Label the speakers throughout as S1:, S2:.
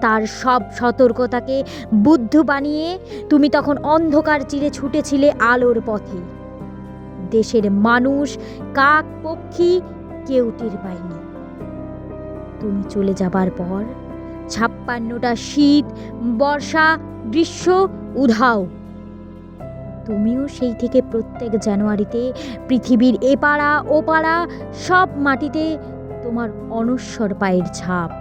S1: তার সব সতর্কতাকে বুদ্ধ বানিয়ে তুমি তখন অন্ধকার চিরে ছুটেছিলে আলোর পথে। দেশের মানুষ, কাক, পক্ষী কেউ টের পায়নি। তুমি চলে যাবার পর ছাপ্পান্নটা শীত, বর্ষা, গ্রীষ্ম, উধাও। তুমিও সেই থেকে প্রত্যেক জানুয়ারিতে পৃথিবীর এপাড়া ওপাড়া সব মাটিতে তোমার অনস্বর পায়ের ছাপ।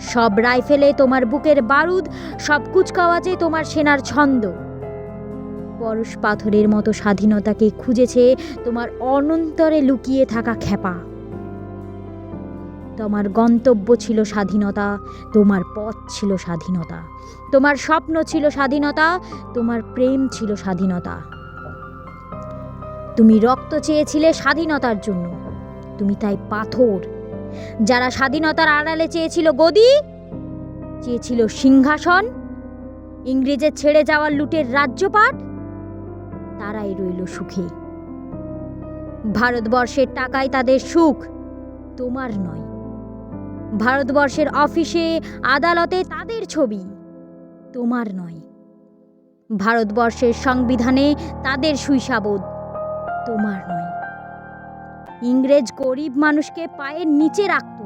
S1: সব রাইফেলে তোমার বুকের বারুদ, সব কুচকাওয়াজে তোমার সেনার ছন্দ। পরশ পাথরের মতো স্বাধীনতাকে খুঁজেছে তোমার অনন্তরে লুকিয়ে থাকা খেপা তোমার গন্তব্য ছিল স্বাধীনতা, তোমার পথ ছিল স্বাধীনতা। তোমার স্বপ্ন ছিল স্বাধীনতা, তোমার প্রেম ছিল স্বাধীনতা। তুমি রক্ত চেয়েছিলে স্বাধীনতার জন্য। তুমি তাই পাথর যারা স্বাধীনতার আড়ালে চেয়েছিল গদি, চেয়েছিল সিংহাসন ইংরেজের ছেড়ে যাওয়া লুটের রাজ্যপাট, তারাই রইল সুখে। ভারতবর্ষের টাকায় তাদের সুখ, তোমার নয়। ভারতবর্ষের অফিসে আদালতে তাদের ছবি, তোমার নয়। ভারতবর্ষের সংবিধানে তাদের সুইসাবোধ, তোমার নয়। ইংরেজ গরিব মানুষকে পায়ের নিচে রাখত।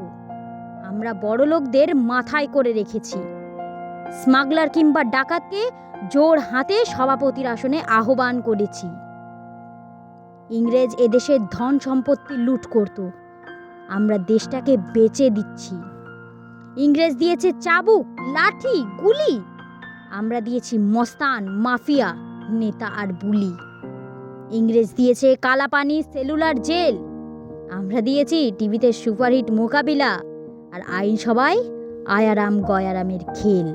S1: আমরা বড়লোকদের মাথায় করে রেখেছি। স্মাগলার কিংবা ডাকাতকে জোর হাতে সভাপতির আসনে আহ্বান করেছি। ইংরেজ এদেশের ধন সম্পত্তি লুট করত। আমরা দেশটাকে বেচে দিচ্ছি। ইংরেজ দিয়েছে চাবুক, লাঠি, গুলি। আমরা দিয়েছি মস্তান, মাফিয়া, নেতা আর বুলি। ইংরেজ দিয়েছে কালাপানি, সেলুলার জেল। আমরা দিয়েছি টিভিতে সুপারহিট মোকাবিলা, আর আইনসভায় আয়ারাম গয়ারামের খেল।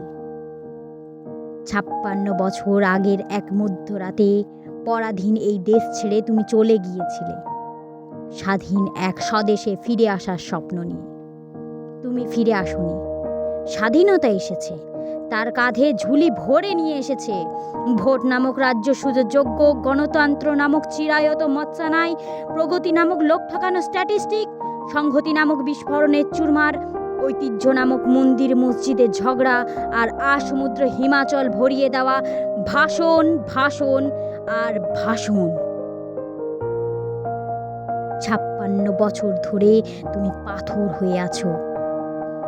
S1: ছাপ্পান্ন বছর আগের এক মধ্যরাতে পরাধীন এই দেশ ছেড়ে তুমি চলে গিয়েছিলে। স্বাধীন এক স্বদেশে ফিরে আসার স্বপ্ন নিয়ে। তুমি ফিরে আসনি। স্বাধীনতা এসেছে। তার কাঁধে ঝুলি ভরে নিয়ে এসেছে। ভোট নামক রাজ্য সুযোগ্য গণতন্ত্র নামক চিরায়ত মৎসানায় প্রগতি নামক লোক ঠকানো স্ট্যাটিস্টিক সংহতি নামক বিস্ফোরণের চুরমার, ঐতিহ্য নামক মন্দির মসজিদের ঝগড়া আর আসমুদ্র হিমাচল ভরিয়ে দেওয়া, ভাষণ ভাষণ আর ভাষণ। ছাপ্পান্ন বছর ধরে তুমি পাথর হয়ে আছো।